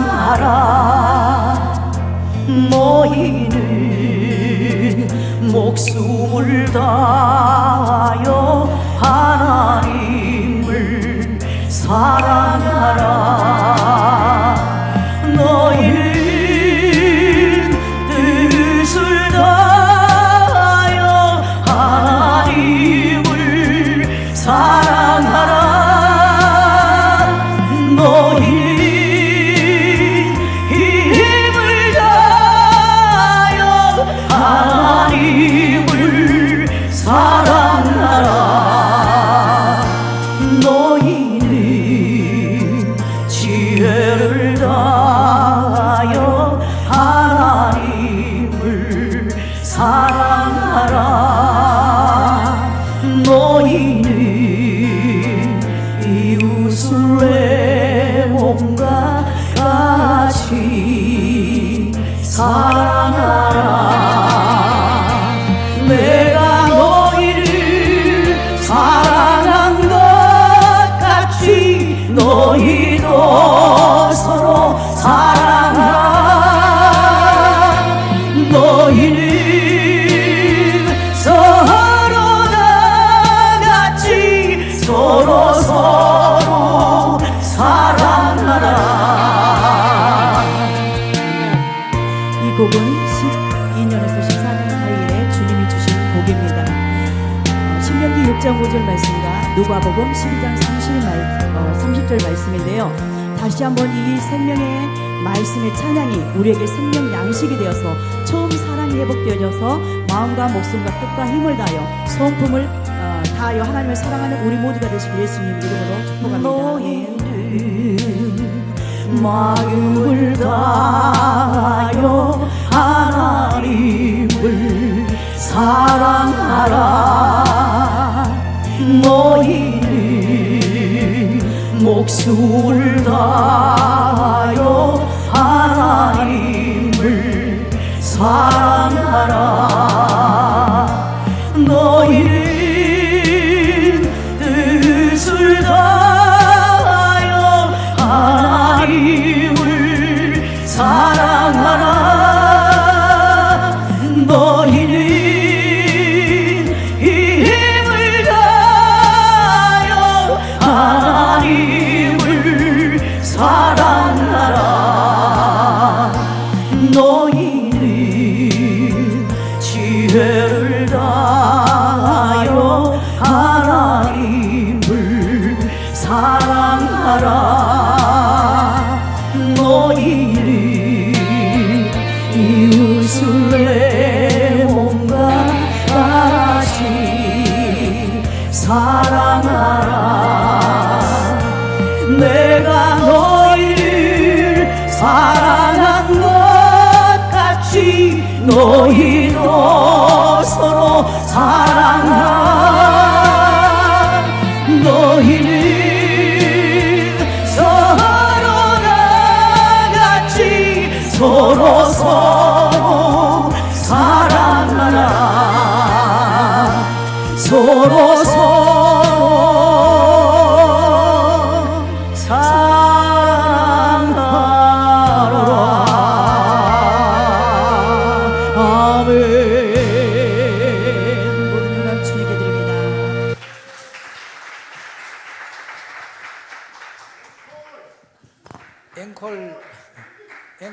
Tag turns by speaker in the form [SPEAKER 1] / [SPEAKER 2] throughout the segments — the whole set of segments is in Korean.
[SPEAKER 1] 사랑하라. 너희는 목숨을 다하여 하나님을 사랑 너희는 이웃을 내 몸과 같이 사랑하라. 내가 너희를 사랑한 것 같이 너희도
[SPEAKER 2] 곡은 12년에서 14년 사이에 주님이 주신 곡입니다. 어, 신명기 6장 5절 말씀과 누가복음 12장 30, 말, 어, 30절 말씀인데요. 다시 한번 이 생명의 말씀의 찬양이 우리에게 생명 양식이 되어서 처음 사랑이 회복되어져서 마음과 목숨과 뜻과 힘을 다하여 성품을 어, 다하여 하나님을 사랑하는 우리 모두가 되시길 예수님 이름으로 축복합니다.
[SPEAKER 1] 마음을 다하여 하나님을 사랑하라. 너희는 목숨을 다하여 하나님을 사랑하라. 너희는 하나님을 사랑하라 너희도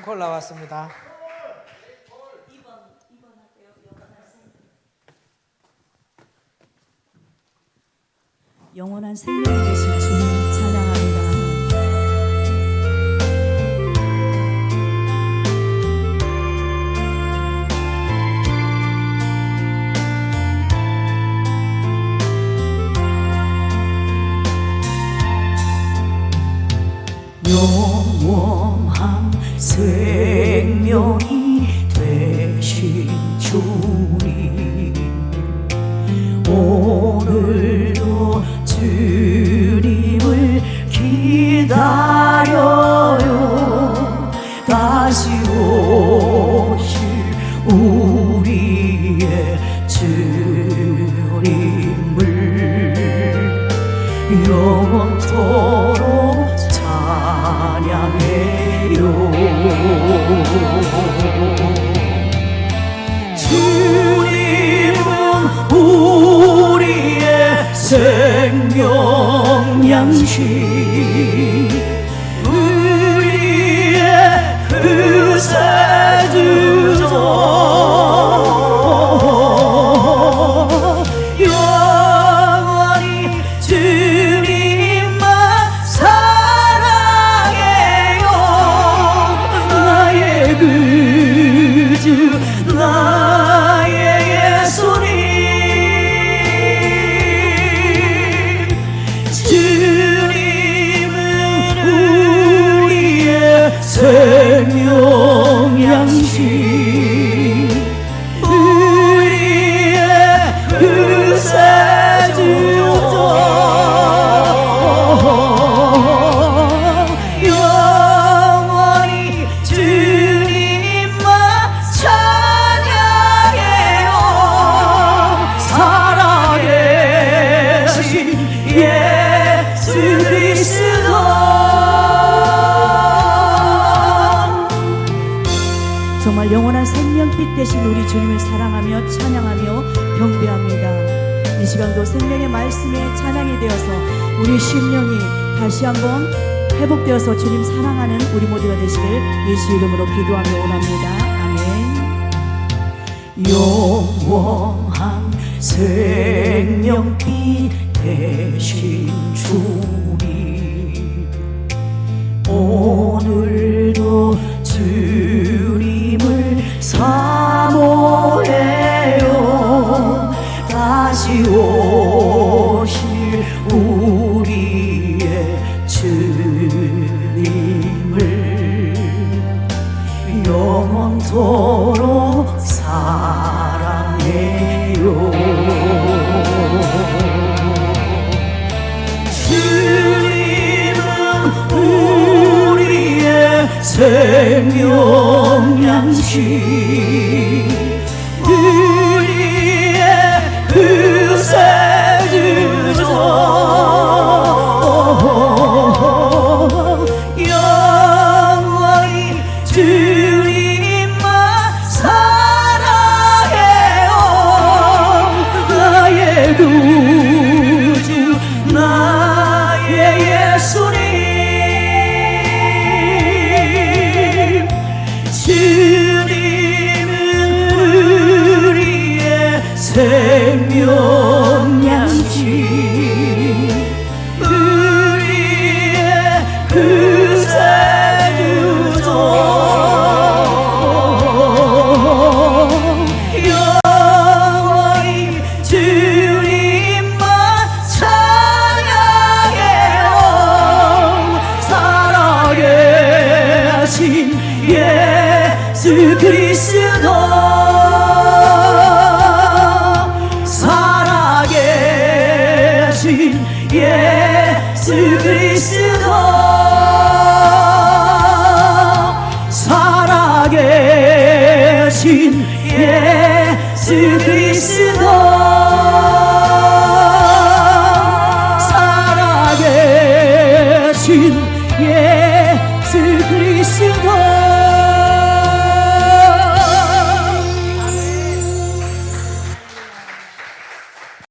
[SPEAKER 3] 앵콜 나왔습니다.
[SPEAKER 2] 영원한 생명이 되신 주님 찬
[SPEAKER 1] 영원한 생명이 되신 주 생
[SPEAKER 2] 영원한 생명빛 되신 우리 주님을 사랑하며 찬양하며 경배합니다. 이 시간도 생명의 말씀에 찬양이 되어서 우리 심령이 다시 한번 회복되어서 주님 사랑하는 우리 모두가 되시길 예수 이름으로 기도하며 원합니다. 아멘.
[SPEAKER 1] 영원한 생명빛 대신 주님 오늘도 주님을 사모해요. 다시 오실 우리의 주님을 영원토록 사랑해요. 주님은 우리의 생명 양식 그리스도 살아계신 예수 그리스도 살아계신 예수 그리스도